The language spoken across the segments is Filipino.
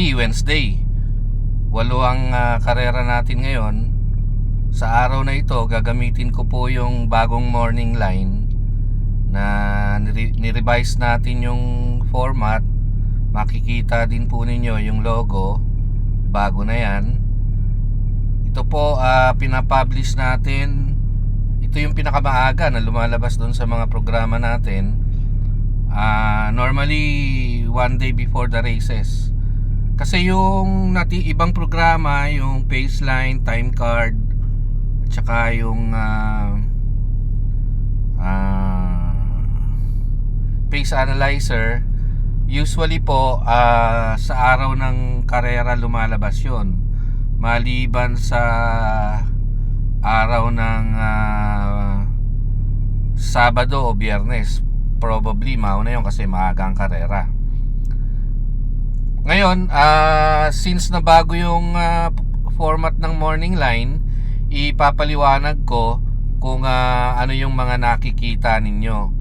Duty Wednesday. Walo ang ah, karera natin ngayon. Sa araw na ito, gagamitin ko po yung bagong morning line na nire- nirevise natin yung format. Makikita din po ninyo yung logo. Bago na yan. Ito po, ah, pinapublish natin. Ito yung pinakamaaga na lumalabas doon sa mga programa natin. Ah, normally one day before the races. Kasi yung nati ibang programa, yung Paceline, Time Card, at saka yung ah, ah, Pace Analyzer, usually po ah, sa araw ng karera lumalabas yon. Maliban sa araw ng ah, Sabado o Biyernes probably mauna yun kasi maaga ang karera. Ngayon, ah, since na bago yung ah, format ng morning line, ipapaliwanag ko kung ah, ano yung mga nakikita ninyo.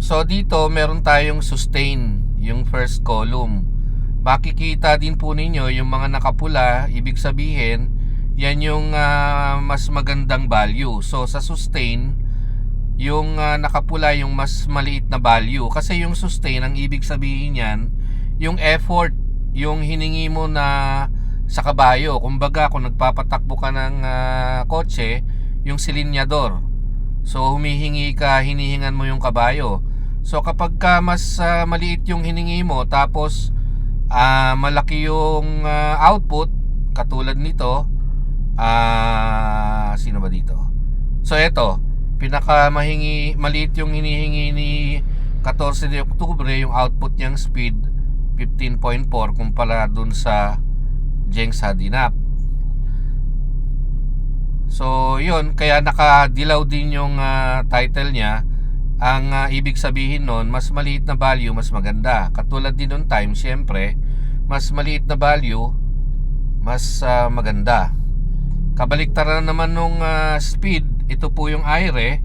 So dito meron tayong sustain, yung first column. Makikita din po ninyo yung mga nakapula, ibig sabihin, yan yung ah, mas magandang value. So sa sustain, yung ah, nakapula yung mas maliit na value. Kasi yung sustain ang ibig sabihin niyan yung effort yung hiningi mo na sa kabayo. Kumbaga kung nagpapatakbo ka ng ah, kotse yung silinyador. So humihingi ka hinihingan mo yung kabayo. So kapag ka mas ah, maliit yung hiningi mo tapos ah, malaki yung ah, output katulad nito ah sino ba dito? So eto pinaka mahingi maliit yung hinihingi ni 14 de Oktubre yung output niyang speed 15.4 kumpara dun sa Jenks Hadinap so yun kaya nakadilaw din yung ah, title niya. Ang ah, ibig sabihin nun mas maliit na value mas maganda. Katulad din nung time syempre mas maliit na value mas ah, maganda. Kabaliktaran naman nung ah, speed ito po yung aire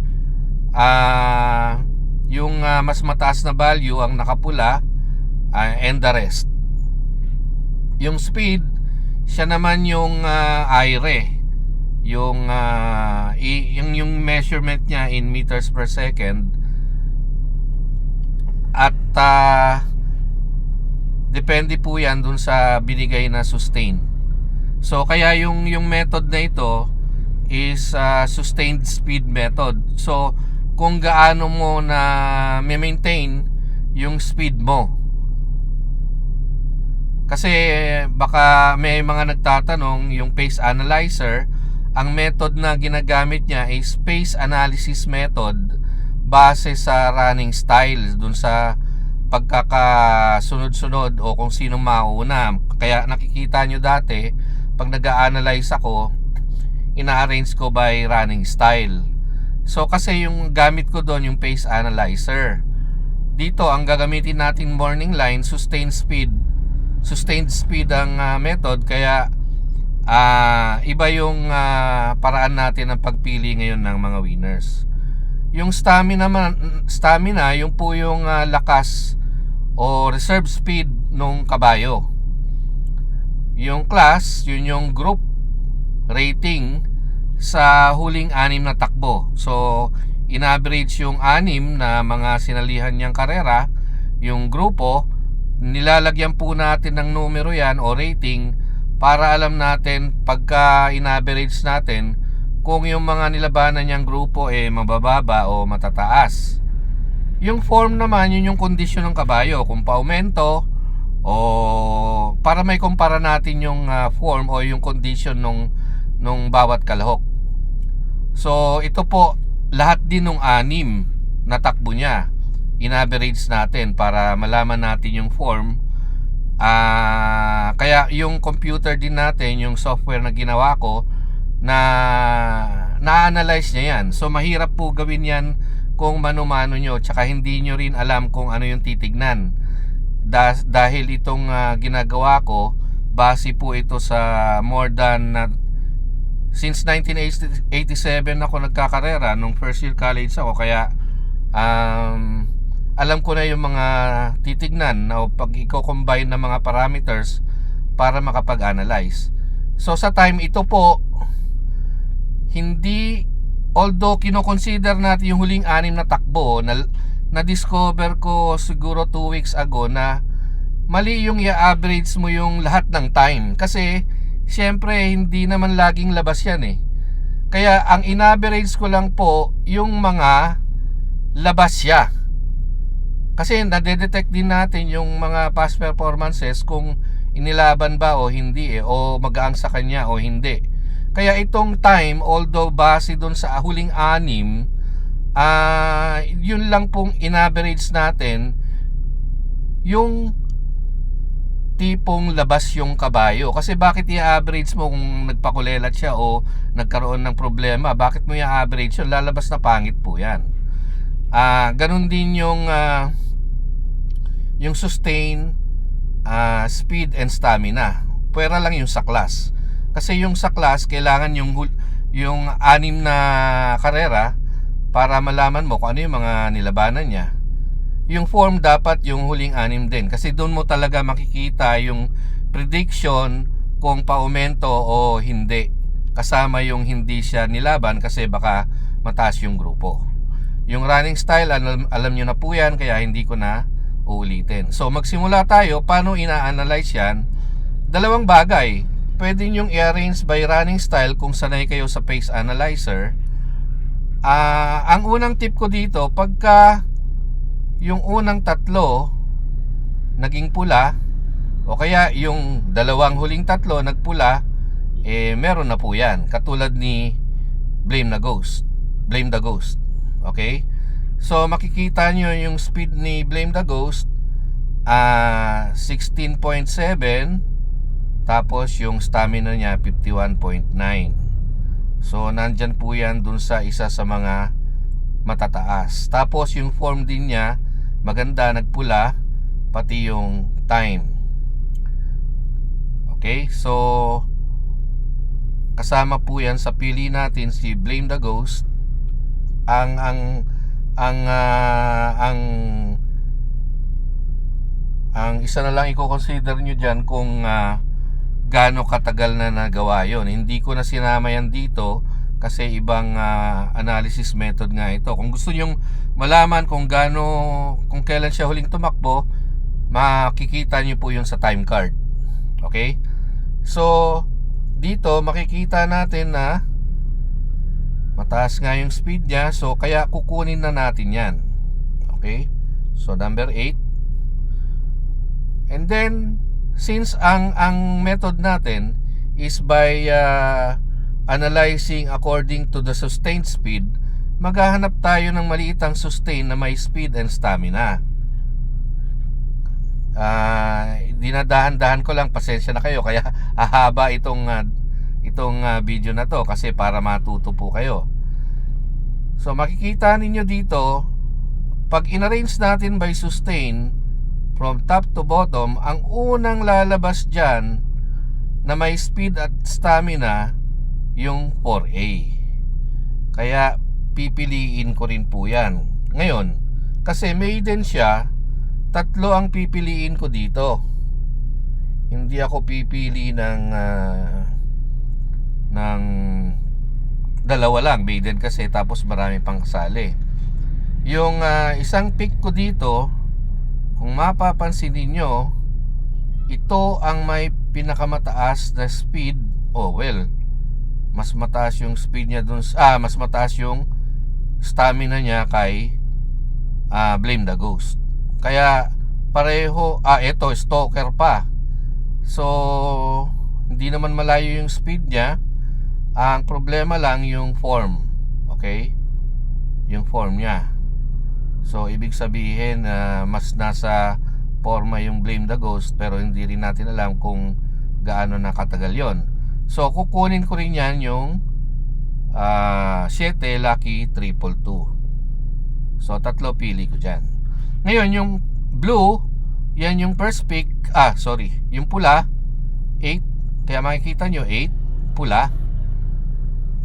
ah yung ah, mas mataas na value ang nakapula ah, and the rest. Yung speed siya naman yung ah, aire yung i- yung yung measurement niya in meters per second. At ah, depende po yan dun sa binigay na sustain. So kaya yung yung method na ito is uh, sustained speed method. So kung gaano mo na maintain yung speed mo. Kasi baka may mga nagtatanong yung pace analyzer, ang method na ginagamit niya is pace analysis method base sa running style dun sa pagkakasunod-sunod o kung sino mauna. Kaya nakikita nyo dati pag nag-analyze ako, ina-arrange ko by running style. So kasi yung gamit ko doon yung pace analyzer. Dito ang gagamitin nating morning line sustained speed. Sustained speed ang ah, method kaya ah, iba yung ah, paraan natin ng pagpili ngayon ng mga winners. Yung stamina man, stamina yung po yung ah, lakas o reserve speed nung kabayo. Yung class, yun yung group rating sa huling anim na takbo. So, in-average yung anim na mga sinalihan niyang karera, yung grupo, nilalagyan po natin ng numero yan o rating para alam natin pagka in-average natin kung yung mga nilabanan niyang grupo eh mabababa o matataas. Yung form naman, yun yung kondisyon ng kabayo. Kung paumento, o para may kumpara natin yung ah, form o yung condition nung nung bawat kalahok. So ito po lahat din nung anim na takbo niya. In-average natin para malaman natin yung form. Ah, kaya yung computer din natin, yung software na ginawa ko na na-analyze niya yan. So mahirap po gawin yan kung mano-mano nyo tsaka hindi nyo rin alam kung ano yung titignan da- dahil itong ah, ginagawa ko base po ito sa more than na since 1987 ako nagkakarera nung first year college ako kaya um, alam ko na yung mga titignan na pag i-combine ng mga parameters para makapag-analyze. So sa time ito po, hindi, although kinoconsider natin yung huling anim na takbo, na, na-discover ko siguro 2 weeks ago na mali yung i-average mo yung lahat ng time. Kasi, syempre, hindi naman laging labas yan eh. Kaya, ang in-average ko lang po, yung mga labas siya. Kasi, nadedetect din natin yung mga past performances kung inilaban ba o hindi eh, o magaang sa kanya o hindi. Kaya itong time, although base doon sa huling anim, ah yun lang pong in-average natin yung tipong labas yung kabayo. Kasi bakit i-average mo kung nagpakulelat siya o nagkaroon ng problema? Bakit mo i-average yun? Lalabas na pangit po yan. Ah, ganun din yung ah, yung sustain, ah, speed and stamina. Pwera lang yung sa class. Kasi yung sa class, kailangan yung yung anim na karera para malaman mo kung ano yung mga nilabanan niya. Yung form dapat yung huling anim din kasi doon mo talaga makikita yung prediction kung paumento o hindi. Kasama yung hindi siya nilaban kasi baka mataas yung grupo. Yung running style, alam, alam nyo na po yan kaya hindi ko na uulitin. So magsimula tayo, paano ina-analyze yan? Dalawang bagay. Pwede nyong i-arrange by running style kung sanay kayo sa pace analyzer. Ah, ang unang tip ko dito, pagka yung unang tatlo naging pula o kaya yung dalawang huling tatlo nagpula, eh meron na po yan. Katulad ni Blame the Ghost. Blame the Ghost. Okay? So makikita nyo yung speed ni Blame the Ghost ah 16.7 tapos yung stamina niya 51.9. So nandyan po yan dun sa isa sa mga matataas. Tapos yung form din niya maganda nagpula pati yung time. Okay? So kasama po yan sa pili natin si Blame the Ghost ang ang ang ah, ang ang isa na lang i-consider nyo dyan kung ah, gaano katagal na nagawa yon hindi ko na sinama yan dito kasi ibang ah, analysis method nga ito. Kung gusto nyong malaman kung gaano kung kailan siya huling tumakbo makikita nyo po yun sa time card. Okay? So dito makikita natin na mataas nga yung speed niya so kaya kukunin na natin yan. Okay? So number 8 and then since ang ang method natin is by uh, analyzing according to the sustained speed maghahanap tayo ng maliitang sustain na may speed and stamina. Ah dinadahan-dahan ko lang pasensya na kayo kaya hahaba itong ah, itong ah, video na to kasi para matuto po kayo. So makikita ninyo dito pag inarrange natin by sustain from top to bottom ang unang lalabas dyan na may speed at stamina yung 4A kaya pipiliin ko rin po yan. Ngayon kasi maiden siya tatlo ang pipiliin ko dito. Hindi ako pipili ng ah, ng dalawa lang maiden kasi tapos marami pang kasali. Yung ah, isang pick ko dito kung mapapansin ninyo ito ang may pinakamataas na speed. Oh well mas mataas yung speed niya dun ah mas mataas yung stamina niya kay ah, Blame the Ghost. Kaya pareho ah ito stalker pa. So hindi naman malayo yung speed niya. Ang problema lang yung form okay? Yung form niya. So ibig sabihin na mas nasa forma yung blame the ghost pero hindi rin natin alam kung gaano nakatagal yon So, kukunin ko rin yan yung ah, uh, 7 Lucky Triple So, tatlo pili ko dyan. Ngayon, yung blue, yan yung first pick. Ah, sorry. Yung pula, 8. Kaya makikita nyo, 8. Pula.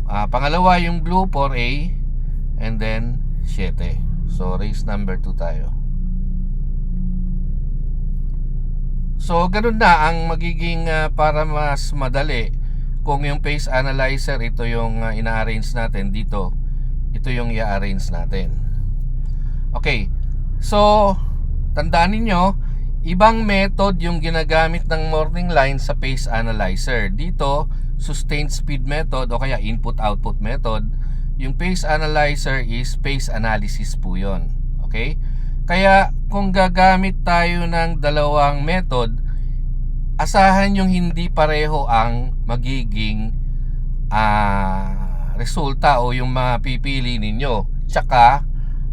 Ah, pangalawa, yung blue, 4A. And then, 7. So, race number 2 tayo. So, ganun na ang magiging uh, para mas madali kung yung phase analyzer ito yung ah, ina-arrange natin dito. Ito yung i-arrange natin. Okay. So, tandaan ninyo, ibang method yung ginagamit ng morning line sa phase analyzer. Dito, sustained speed method o kaya input-output method. Yung phase analyzer is phase analysis po yun. Okay? Kaya kung gagamit tayo ng dalawang method, asahan yung hindi pareho ang magiging ah, resulta o yung mapipili ninyo. Tsaka,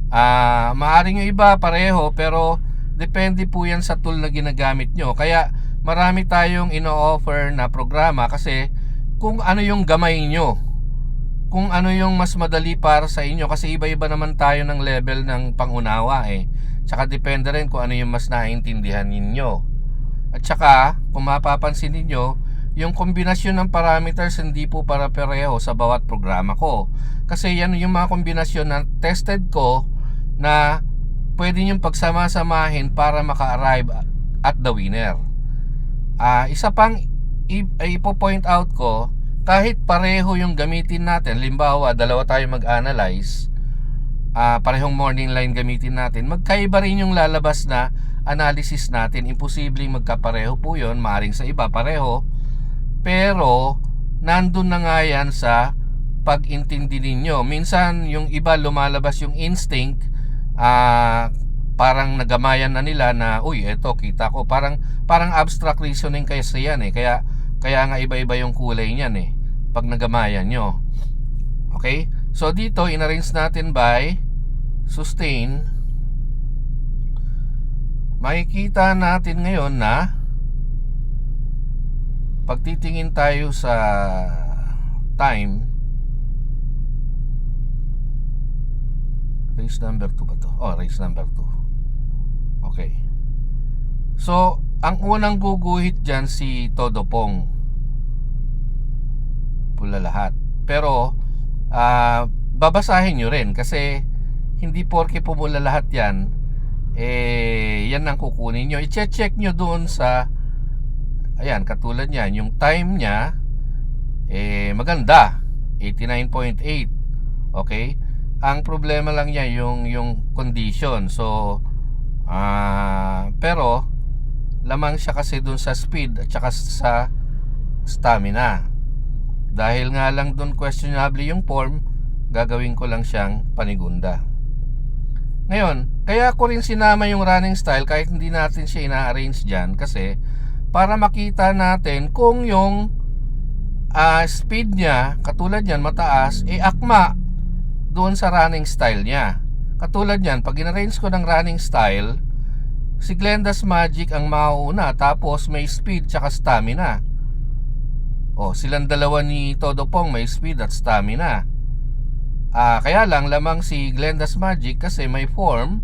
ah, maaaring yung iba pareho pero depende po yan sa tool na ginagamit nyo. Kaya marami tayong ino-offer na programa kasi kung ano yung gamay nyo kung ano yung mas madali para sa inyo kasi iba-iba naman tayo ng level ng pangunawa eh. Tsaka depende rin kung ano yung mas naiintindihan ninyo. At tsaka, kung mapapansin ninyo, yung kombinasyon ng parameters hindi po para pareho sa bawat programa ko. Kasi yan yung mga kombinasyon na tested ko na pwede yung pagsama-samahin para maka-arrive at the winner. Ah, isa pang ipo-point out ko, kahit pareho yung gamitin natin, limbawa dalawa tayo mag-analyze, ah, parehong morning line gamitin natin, magkaiba rin yung lalabas na analysis natin. Imposibleng magkapareho po yun, maaring sa iba pareho, pero nandun na nga yan sa pag-intindi ninyo. Minsan yung iba lumalabas yung instinct, ah, parang nagamayan na nila na, uy, eto, kita ko. Parang, parang abstract reasoning kasi yan eh. Kaya, kaya nga iba-iba yung kulay niyan eh. Pag nagamayan nyo. Okay? So, dito, inarrange natin by sustain. Makikita natin ngayon na pagtitingin tayo sa time race number 2 ba to? Oh, race number 2 okay. So ang unang guguhit dyan si Todo Pong. Pula lahat. Pero ah, babasahin nyo rin kasi hindi porke pumula lahat yan eh yan ang kukunin nyo. I-check nyo doon sa ayan katulad yan yung time niya eh maganda. 89.8 okay? Ang problema lang niya yung yung condition. So ah pero lamang siya kasi dun sa speed at saka sa stamina. Dahil nga lang dun questionable yung form gagawin ko lang siyang panigunda ngayon kaya ko rin sinama yung running style kahit hindi natin siya ina-arrange dyan kasi para makita natin kung yung ah, speed niya katulad yan mataas eh akma doon sa running style niya. Katulad yan pag in-arrange ko ng running style si Glenda's Magic ang mauuna tapos may speed tsaka stamina. O silang dalawa ni Todo Pong may speed at stamina Ah, kaya lang lamang si Glenda's Magic kasi may form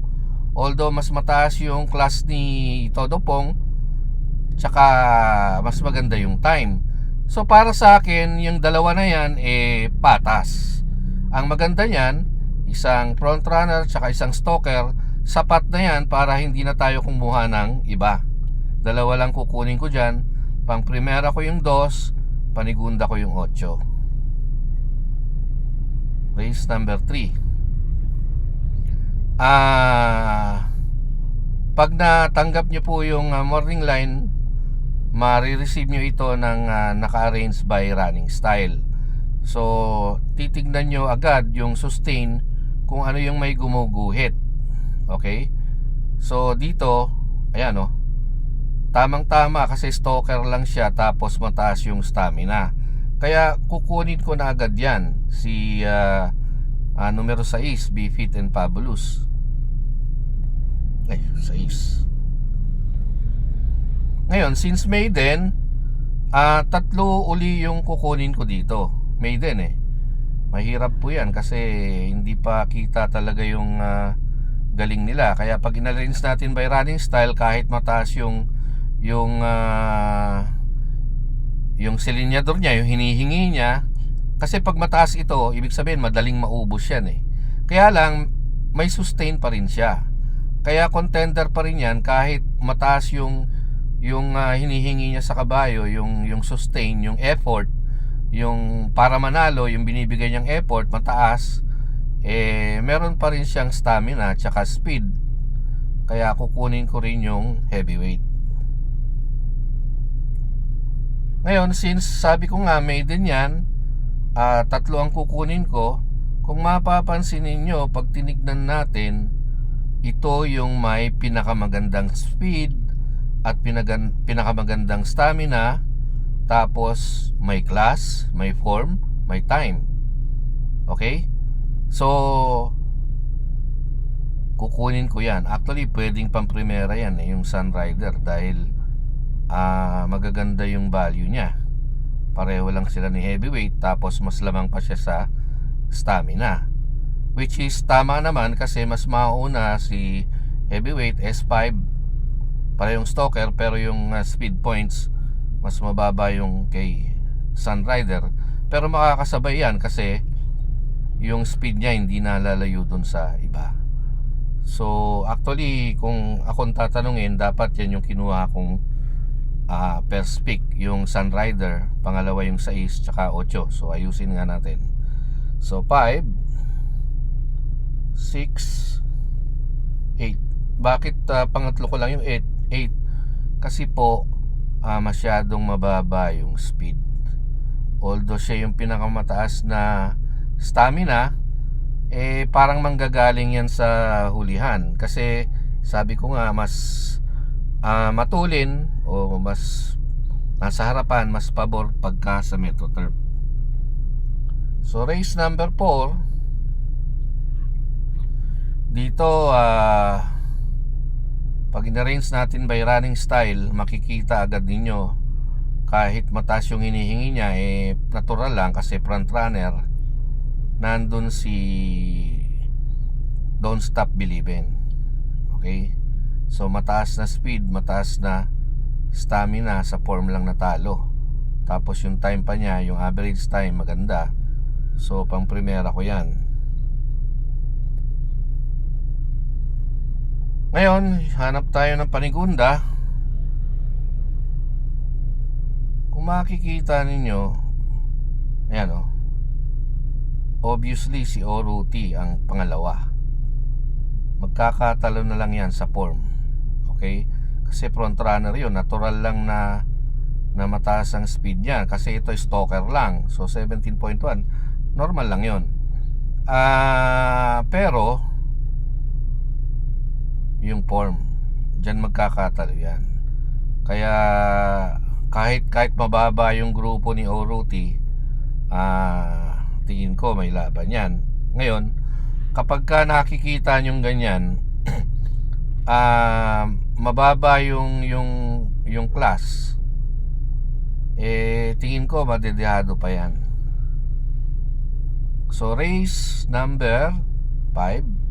although mas mataas yung class ni Todo Pong tsaka mas maganda yung time. So para sa akin, yung dalawa na yan eh patas. Ang maganda niyan, isang front runner tsaka isang stalker, sapat na yan para hindi na tayo kumuha ng iba. Dalawa lang kukunin ko dyan. Pang primera ko yung 2, panigunda ko yung 8. Race number 3. Ah, pag natanggap nyo po yung ah, morning line, marireceive nyo ito ng ah, naka-arrange by running style. So, titignan nyo agad yung sustain kung ano yung may gumuguhit. Okay? So, dito, ayan o. Tamang-tama kasi stalker lang siya tapos mataas yung stamina. Kaya kukunin ko na agad yan. Si ah, ah, numero 6, Bifit and Fabulous. Ay, 6. Ngayon, since Maiden, ah tatlo uli yung kukunin ko dito. Maiden eh. Mahirap po yan kasi hindi pa kita talaga yung ah, galing nila. Kaya pag in-arrange natin by running style, kahit mataas yung yung ah, yung silinyador niya, yung hinihingi niya, kasi pag mataas ito, ibig sabihin madaling maubos yan eh. Kaya lang, may sustain pa rin siya. Kaya contender pa rin yan kahit mataas yung yung ah, hinihingi niya sa kabayo, yung yung sustain, yung effort, yung para manalo, yung binibigay niyang effort mataas, eh meron pa rin siyang stamina at speed. Kaya kukunin ko rin yung heavyweight. Ngayon, since sabi ko nga maiden yan, ah, tatlo ang kukunin ko, kung mapapansin ninyo, pag tinignan natin, ito yung may pinakamagandang speed at pinagan, pinakamagandang stamina, tapos may class, may form, may time. Okay? So, kukunin ko yan. Actually, pwedeng pang primera yan, eh, yung Sunrider dahil ah magaganda yung value niya. Pareho lang sila ni heavyweight tapos mas lamang pa siya sa stamina. Which is tama naman kasi mas mauna si heavyweight S5 parehong stalker pero yung ah, speed points mas mababa yung kay Sunrider. Pero makakasabay yan kasi yung speed niya hindi nalalayo dun sa iba. So actually kung akong tatanungin dapat yan yung kinuha kong ah first pick yung Sunrider, pangalawa yung 6 tsaka 8. So ayusin nga natin. So 5 6 8. Bakit ah, pangatlo ko lang yung 8? 8 kasi po ah, masyadong mababa yung speed. Although siya yung pinakamataas na stamina, eh parang manggagaling yan sa hulihan kasi sabi ko nga mas ah, matulin o mas nasa harapan mas pabor pagka sa Metro Turf. So race number 4 dito ah pag in-arrange natin by running style makikita agad ninyo. Kahit mataas yung hinihingi niya eh natural lang kasi front runner nandun si Don't Stop Believin okay so mataas na speed mataas na stamina sa form lang natalo tapos yung time pa niya yung average time maganda so pang primera ko yan Ngayon, hanap tayo ng panigunda. Kung makikita ninyo, ayan o. Obviously, si Oruti ang pangalawa. Magkakatalo na lang yan sa form. Okay? Kasi front runner yun. Natural lang na na mataas ang speed niya. Kasi ito stalker lang. So, 17.1. Normal lang yun. Ah, pero yung form. Diyan magkakatalo yan. Kaya kahit kahit mababa yung grupo ni Oruti, ah tingin ko may laban yan. Ngayon, kapag ka nakikita nyo ganyan, ah mababa yung yung yung class, eh tingin ko madedehado pa yan. So race number 5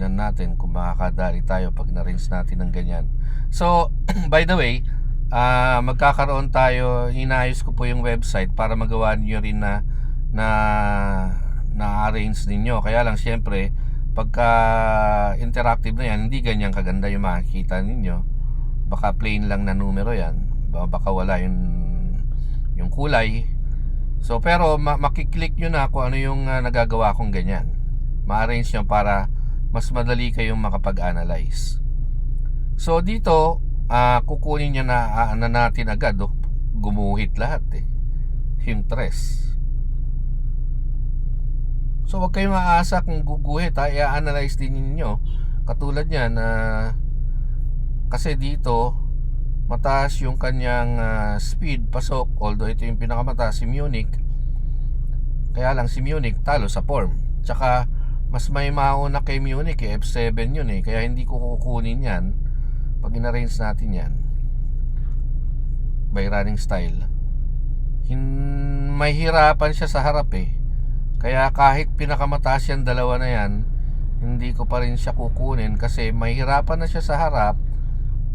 tignan natin kung makakadali tayo pag na-rinse natin ng ganyan. So, by the way, uh, magkakaroon tayo, inayos ko po yung website para magawa niyo rin na na na-arrange ninyo. Kaya lang syempre, pagka interactive na yan, hindi ganyan kaganda yung makikita ninyo. Baka plain lang na numero yan. Baka wala yung yung kulay. So pero ma- makiklik nyo na kung ano yung uh, nagagawa kong ganyan. Ma-arrange nyo para mas madali kayong makapag-analyze. So dito, uh, kukunin niya na, uh, na natin agad, oh. gumuhit lahat eh. Yung tres. So wag kayong maasa kung guguhit ha, i-analyze din ninyo. Katulad niyan na uh, kasi dito mataas yung kanyang uh, speed pasok although ito yung pinakamataas si Munich. Kaya lang si Munich talo sa form. Tsaka mas may mauna kay Munich eh, F7 yun eh. Kaya hindi ko kukunin yan pag in-arrange natin yan by running style. Hin may hirapan siya sa harap eh kaya kahit pinakamataas yan dalawa na yan hindi ko pa rin siya kukunin kasi may hirapan na siya sa harap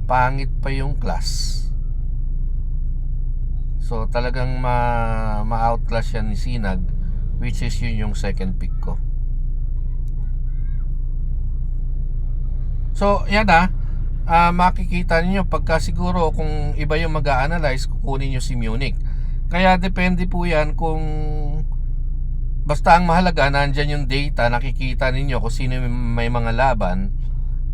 pangit pa yung class so talagang ma, ma-outclass yan ni Sinag which is yun yung second pick ko So, yan ah. Ah, makikita niyo pagka siguro kung iba yung mag-a-analyze, kukunin niyo si Munich. Kaya depende po yan kung basta ang mahalaga nandyan yung data, nakikita ninyo kung sino may mga laban.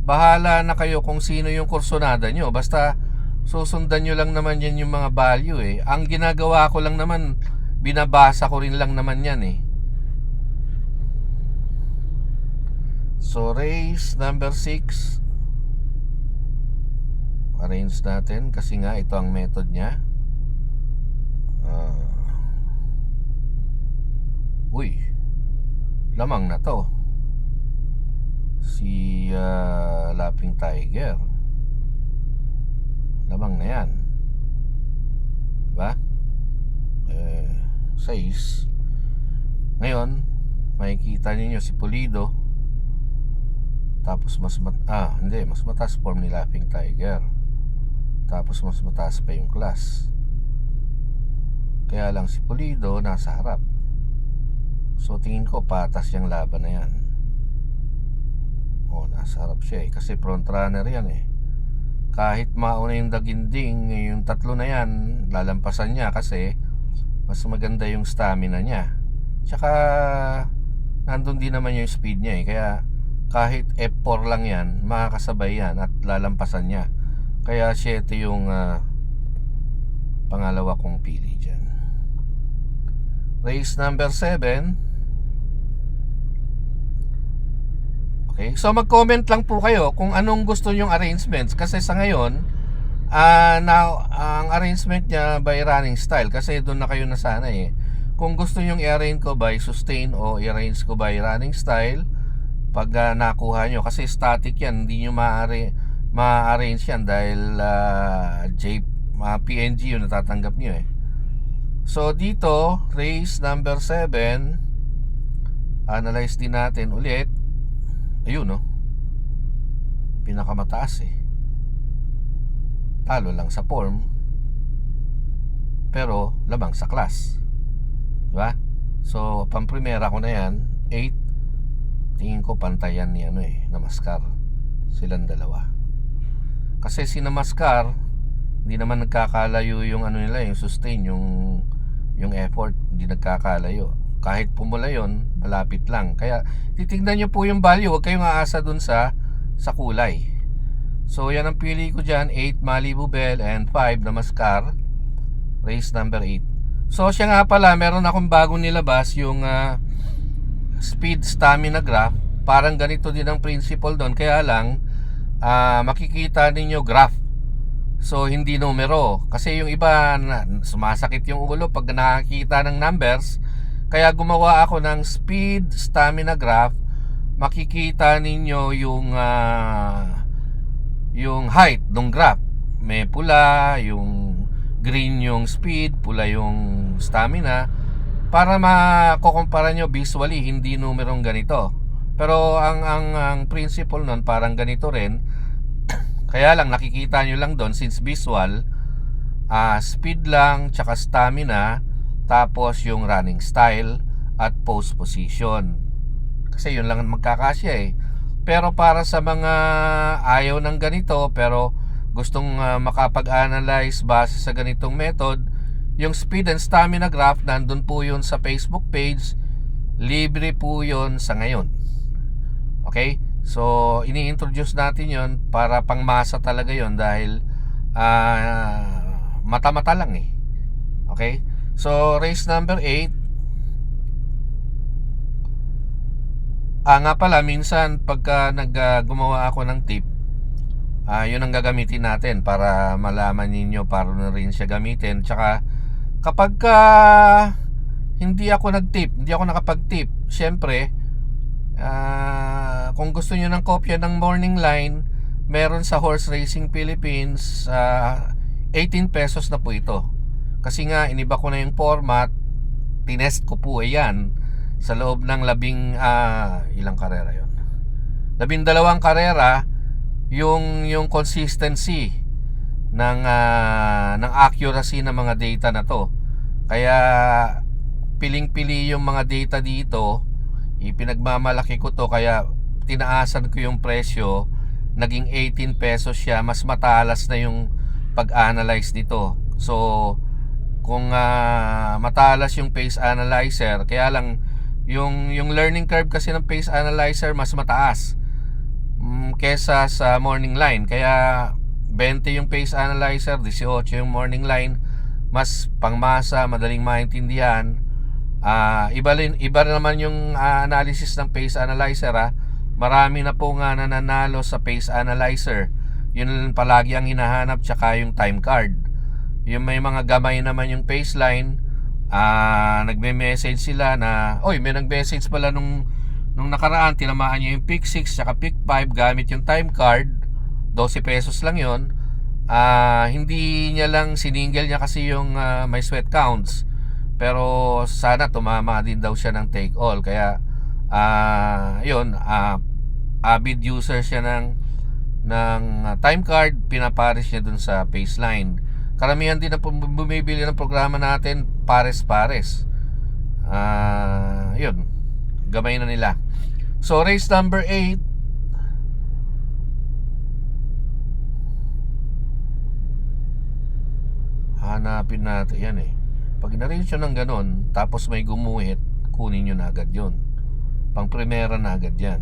Bahala na kayo kung sino yung kursonada nyo. Basta susundan nyo lang naman yan yung mga value eh. Ang ginagawa ko lang naman, binabasa ko rin lang naman yan eh. So race number 6 Arrange natin kasi nga ito ang method niya Ah. Uy Lamang na to Si ah, Laping Tiger Lamang na yan Diba? Eh, 6 Ngayon Makikita ninyo si Pulido tapos mas mat ah, hindi, mas mataas form ni Laughing Tiger. Tapos mas mataas pa yung class. Kaya lang si Pulido nasa harap. So tingin ko patas yung laban na yan. Oh, nasa harap siya eh. Kasi front runner yan eh. Kahit mauna yung daginding, yung tatlo na yan, lalampasan niya kasi mas maganda yung stamina niya. Tsaka nandun din naman yung speed niya eh. Kaya kahit F4 lang yan, makakasabay yan at lalampasan niya. Kaya 7 yung ah, pangalawa kong pili dyan. Race number 7. Okay, so mag-comment lang po kayo kung anong gusto nyong arrangements. Kasi sa ngayon ah now ang arrangement niya by running style. Kasi doon na kayo nasanay eh. Kung gusto nyong i-arrange ko by sustain o i-arrange ko by running style, pag uh, nakuha nyo. Kasi static yan. Hindi nyo ma-arrange yan dahil uh, J, uh, PNG yung natatanggap nyo eh. So dito race number 7 analyze din natin ulit ayun no? Pinakamataas eh. Talo lang sa form pero lamang sa class. Diba so pamprimera ko na yan 8 tingin ko pantayan ni ano eh Namaskar. Silang dalawa. Kasi si Namaskar hindi naman nagkakalayo yung ano nila yung sustain yung yung effort. Hindi nagkakalayo kahit pumula yon malapit lang. Kaya titingnan nyo po yung value. Huwag kayong aasa dun sa sa kulay. So yan ang pili ko dyan. 8 Malibu Bell and 5 Namaskar. Race number 8 so siya nga pala meron akong bagong nilabas yung uh, speed stamina graph. Parang ganito din ang principle doon kaya lang uh, makikita ninyo graph. So hindi numero. Kasi yung iba na, sumasakit yung ulo pag nakakita ng numbers kaya gumawa ako ng speed stamina graph. Makikita ninyo yung uh, yung height ng graph. May pula yung green yung speed pula yung stamina. Para makukumpara nyo visually hindi numerong ganito. Pero ang ang ang principle nun parang ganito rin. Kaya lang nakikita nyo lang doon since visual uh, speed lang tsaka stamina tapos yung running style at pose position kasi yun lang magkakasya eh pero para sa mga ayaw ng ganito pero gustong uh, makapag-analyze base sa ganitong method yung speed and stamina graph, nandun po yun sa Facebook page. Libre po yun sa ngayon. Okay? So, ini-introduce natin yon para pangmasa talaga yon dahil uh, mata-mata lang eh. Okay? So, race number 8. Ah, nga pala, minsan pagka nag, uh, gumawa ako ng tip, ah, yun ang gagamitin natin para malaman ninyo paano na rin siya gamitin. Tsaka, kapag ka hindi ako nag-tip, hindi ako nakapag-tip, syempre, uh, kung gusto niyo ng kopya ng morning line, meron sa Horse Racing Philippines, uh, 18 pesos na po ito. Kasi nga, iniba ko na yung format, tinest ko po ayan, sa loob ng labing, uh, ilang karera yon Labing dalawang karera, yung, yung consistency, ng uh, ng accuracy ng mga data na to. Kaya piling-pili yung mga data dito, ipinagmamalaki ko to kaya tinaasan ko yung presyo naging 18 pesos siya, mas matalas na yung pag-analyze nito. So, kung ah, matalas yung pace analyzer, kaya lang yung yung learning curve kasi ng pace analyzer mas mataas mm, kesa sa morning line. Kaya 20 yung pace analyzer, 18 yung morning line, mas pangmasa, madaling maintindihan. Ah, iba rin iba naman yung ah, analysis ng pace analyzer ah. Marami na po nga nananalo sa pace analyzer. Yun palagi ang hinahanap tsaka yung time card. Yung may mga gamay naman yung pace line, ah nagme-message sila na, oy, may nag-message pala nung nung nakaraan tinamaan niya yung pick 6 tsaka pick 5 gamit yung time card 12 pesos lang yon ah hindi niya lang siningil niya kasi yung ah, may sweat counts. Pero sana tumama din daw siya ng take all. Kaya ah yun ah, avid user siya ng ng time card pinapares niya dun sa baseline karamihan din pum- bumibili ng programa natin pares-pares. Ah yun. Gamay na nila. So race number 8 hanapin natin yan eh. Pag na-range nyo ng ganon tapos may gumuhit kunin nyo na agad yun. Pang primera na agad yan.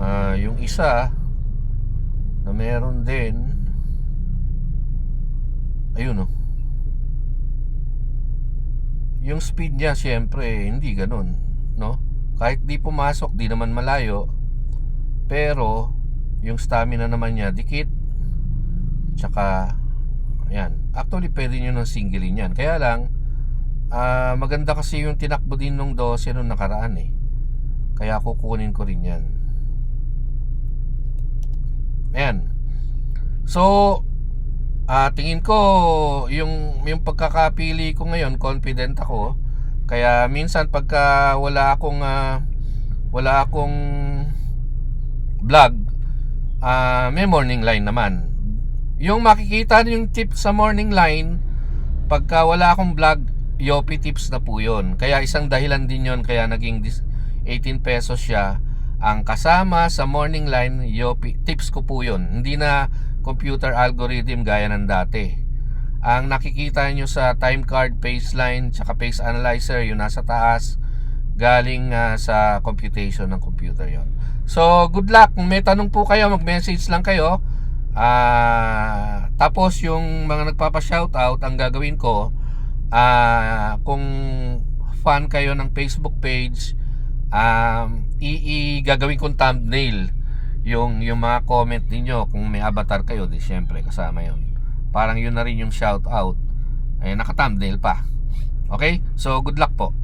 Ah, yung isa na meron din ayun oh. Yung speed niya syempre hindi ganun no? Kahit di pumasok di naman malayo. Pero yung stamina naman niya dikit. Tsaka ayan. Actually pwede nyo ng singilin yan. Kaya lang ah, maganda kasi yung tinakbo din nung 12 nung nakaraan eh. Kaya kukunin ko rin yan. Ayan. So Ah, tingin ko yung yung pagkakapili ko ngayon, confident ako. Kaya minsan pagka wala akong ah, wala akong vlog, ah, may morning line naman. Yung makikita yung tip sa morning line, pagka wala akong vlog, Yopi tips na po yun. Kaya isang dahilan din yon kaya naging dis- 18 pesos siya. Ang kasama sa morning line, Yopi tips ko po yun. Hindi na computer algorithm gaya ng dati. Ang nakikita nyo sa time card, pace line, tsaka pace analyzer, yung nasa taas, galing ah, sa computation ng computer yon. So, good luck. Kung may tanong po kayo, mag-message lang kayo. Ah, tapos yung mga nagpapa-shoutout, ang gagawin ko, ah, kung fan kayo ng Facebook page, um, i, i- gagawin kong thumbnail yung yung mga comment ninyo kung may avatar kayo di syempre kasama yon parang yun na rin yung shout out. Ay naka thumbnail pa. Okay? So good luck po